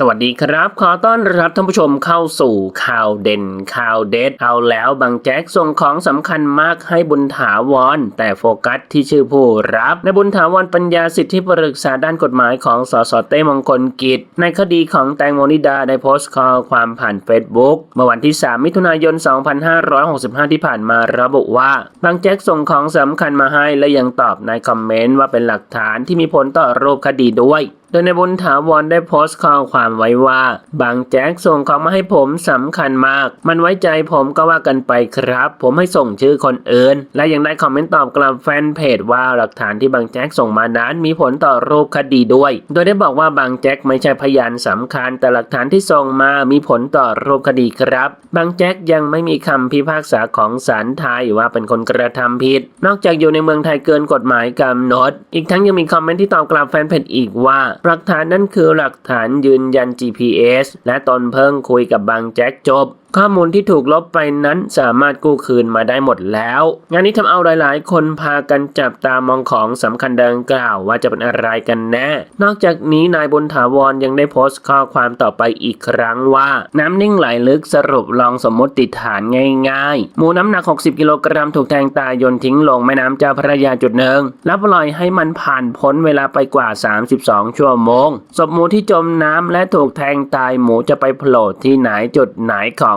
สวัสดีครับ ขอต้อนรับท่านผู้ชมเข้าสู่ข่าวเด่นข่าวเด็ดเอาแล้วบางแจ็คส่งของสำคัญมากให้บุญถาวร แต่โฟกัสที่ชื่อผู้รับในบุญถาวรปัญญาสิทธิปรึกษาด้านกฎหมายของสสเต้มงคลกิจ ในคดีของแตงโมนิดาได้โพสต์ข้อความผ่านเฟซบุ๊กเมื่อวันที่ 3 มิถุนายน 2565 ที่ผ่านมาระบุว่า บางแจ็คส่งของสำคัญมาให้และยังตอบในคอมเมนต์ว่าเป็นหลักฐานที่มีผลต่อรูปคดีด้วยโดยในบุญถาวรได้โพสต์ข้อความไว้ว่า บางแจ็คส่งของมาให้ผมสำคัญมาก มันไว้ใจผมก็ว่ากันไปครับ ผมให้ส่งชื่อคนอื่น และยังได้คอมเมนต์ตอบกลับแฟนเพจว่าหลักฐานที่บางแจ็คส่งมานั้นมีผลต่อรูปคดีด้วย โดยได้บอกว่าบางแจ็คไม่ใช่พยานสำคัญ แต่หลักฐานที่ส่งมามีผลต่อรูปคดีครับ บางแจ็คยังไม่มีคำพิพากษาของศาลไทยว่าเป็นคนกระทำผิด นอกจากอยู่ในเมืองไทยเกินกฎหมายกำหนด อีกทั้งยังมีคอมเมนต์ที่ตอบกลับแฟนเพจอีกว่าหลักฐานนั้นคือหลักฐานยืนยัน GPS และตนเพิ่งคุยกับบางแจ็คจบ ข้อมูลที่ถูกลบไปนั้นสามารถกู้คืนมาได้หมดแล้ว งานนี้ทำเอาหลายๆ คนพากันจับตามองของสำคัญดังกล่าวว่าจะเป็นอะไรกันแน่ นอกจากนี้นายบุญถาวรยังได้โพสต์ข้อความต่อไปอีกครั้งว่า น้ำนิ่งไหลลึกสรุปลองสมมติฐานง่ายๆ หมูน้ำหนัก 60 กิโลกรัมถูกแทงตายโยนทิ้งลงแม่น้ำเจ้าพระยาจุดหนึ่งแล้วปล่อยให้มันผ่านพ้นเวลาไปกว่า 32 ชั่วโมงศพหมูที่จมน้ำและถูกแทงตายหมูจะไปโผล่ที่ไหนจุดไหนของ